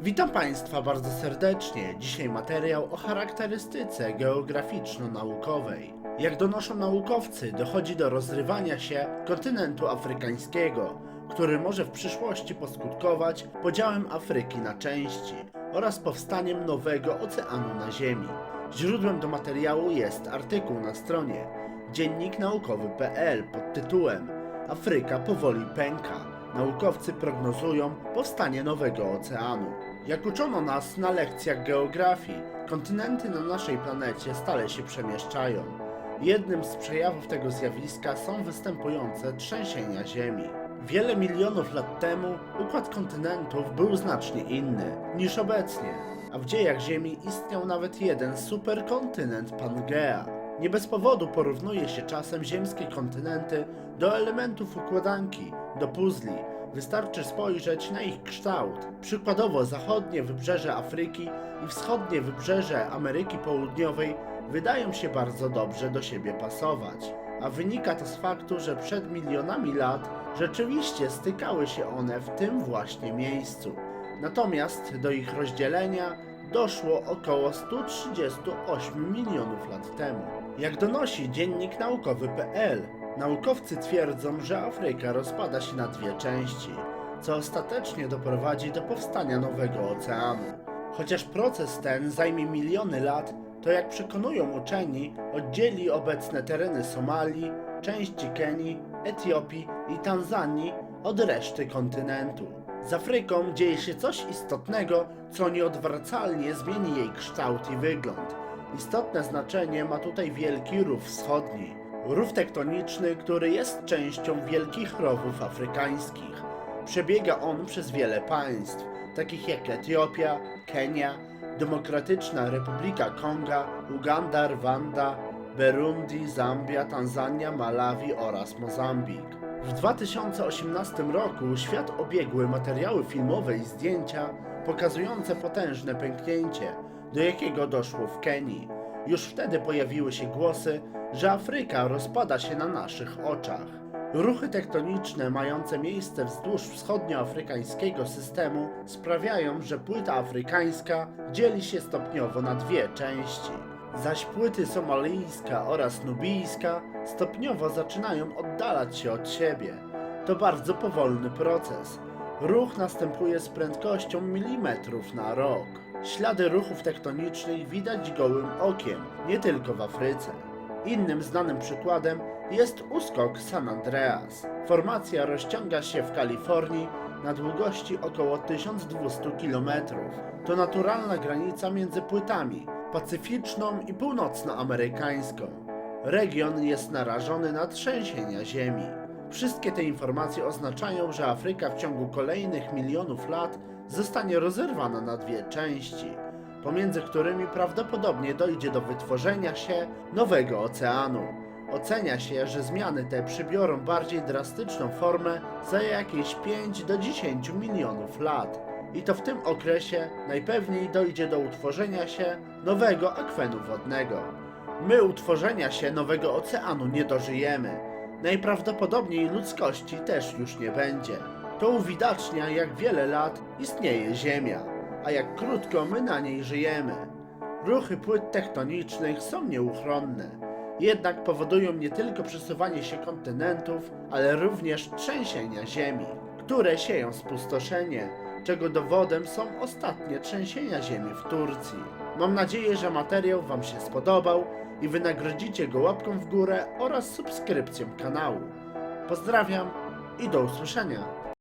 Witam Państwa bardzo serdecznie. Dzisiaj materiał o charakterystyce geograficzno-naukowej. Jak donoszą naukowcy, dochodzi do rozrywania się kontynentu afrykańskiego, który może w przyszłości poskutkować podziałem Afryki na części oraz powstaniem nowego oceanu na Ziemi. Źródłem do materiału jest artykuł na stronie dzienniknaukowy.pl pod tytułem Afryka powoli pęka. Naukowcy prognozują powstanie nowego oceanu. Jak uczono nas na lekcjach geografii, kontynenty na naszej planecie stale się przemieszczają. Jednym z przejawów tego zjawiska są występujące trzęsienia Ziemi. Wiele milionów lat temu układ kontynentów był znacznie inny niż obecnie, a w dziejach Ziemi istniał nawet jeden superkontynent Pangea. Nie bez powodu porównuje się czasem ziemskie kontynenty do elementów układanki, do puzli. Wystarczy spojrzeć na ich kształt. Przykładowo zachodnie wybrzeże Afryki i wschodnie wybrzeże Ameryki Południowej wydają się bardzo dobrze do siebie pasować. A wynika to z faktu, że przed milionami lat rzeczywiście stykały się one w tym właśnie miejscu. Natomiast do ich rozdzielenia doszło około 138 milionów lat temu. Jak donosi dziennik naukowy.pl, naukowcy twierdzą, że Afryka rozpada się na dwie części, co ostatecznie doprowadzi do powstania nowego oceanu. Chociaż proces ten zajmie miliony lat, to jak przekonują uczeni, oddzieli obecne tereny Somalii, części Kenii, Etiopii i Tanzanii od reszty kontynentu. Z Afryką dzieje się coś istotnego, co nieodwracalnie zmieni jej kształt i wygląd. Istotne znaczenie ma tutaj wielki rów wschodni. Rów tektoniczny, który jest częścią wielkich rowów afrykańskich. Przebiega on przez wiele państw, takich jak Etiopia, Kenia, Demokratyczna Republika Konga, Uganda, Rwanda, Burundi, Zambia, Tanzania, Malawi oraz Mozambik. W 2018 roku świat obiegły materiały filmowe i zdjęcia pokazujące potężne pęknięcie, do jakiego doszło w Kenii. Już wtedy pojawiły się głosy, że Afryka rozpada się na naszych oczach. Ruchy tektoniczne mające miejsce wzdłuż wschodnioafrykańskiego systemu sprawiają, że płyta afrykańska dzieli się stopniowo na dwie części. Zaś płyty somalijska oraz nubijska stopniowo zaczynają oddalać się od siebie. To bardzo powolny proces. Ruch następuje z prędkością milimetrów na rok. Ślady ruchów tektonicznych widać gołym okiem, nie tylko w Afryce. Innym znanym przykładem jest uskok San Andreas. Formacja rozciąga się w Kalifornii na długości około 1200 km. To naturalna granica między płytami pacyficzną i północnoamerykańską. Region jest narażony na trzęsienia ziemi. Wszystkie te informacje oznaczają, że Afryka w ciągu kolejnych milionów lat zostanie rozerwana na dwie części, pomiędzy którymi prawdopodobnie dojdzie do wytworzenia się nowego oceanu. Ocenia się, że zmiany te przybiorą bardziej drastyczną formę za jakieś 5 do 10 milionów lat. I to w tym okresie najpewniej dojdzie do utworzenia się nowego akwenu wodnego. My utworzenia się nowego oceanu nie dożyjemy. Najprawdopodobniej ludzkości też już nie będzie. To uwidacznia, jak wiele lat istnieje Ziemia, a jak krótko my na niej żyjemy. Ruchy płyt tektonicznych są nieuchronne, jednak powodują nie tylko przesuwanie się kontynentów, ale również trzęsienia Ziemi, które sieją spustoszenie, czego dowodem są ostatnie trzęsienia ziemi w Turcji. Mam nadzieję, że materiał Wam się spodobał i wynagrodzicie go łapką w górę oraz subskrypcją kanału. Pozdrawiam i do usłyszenia.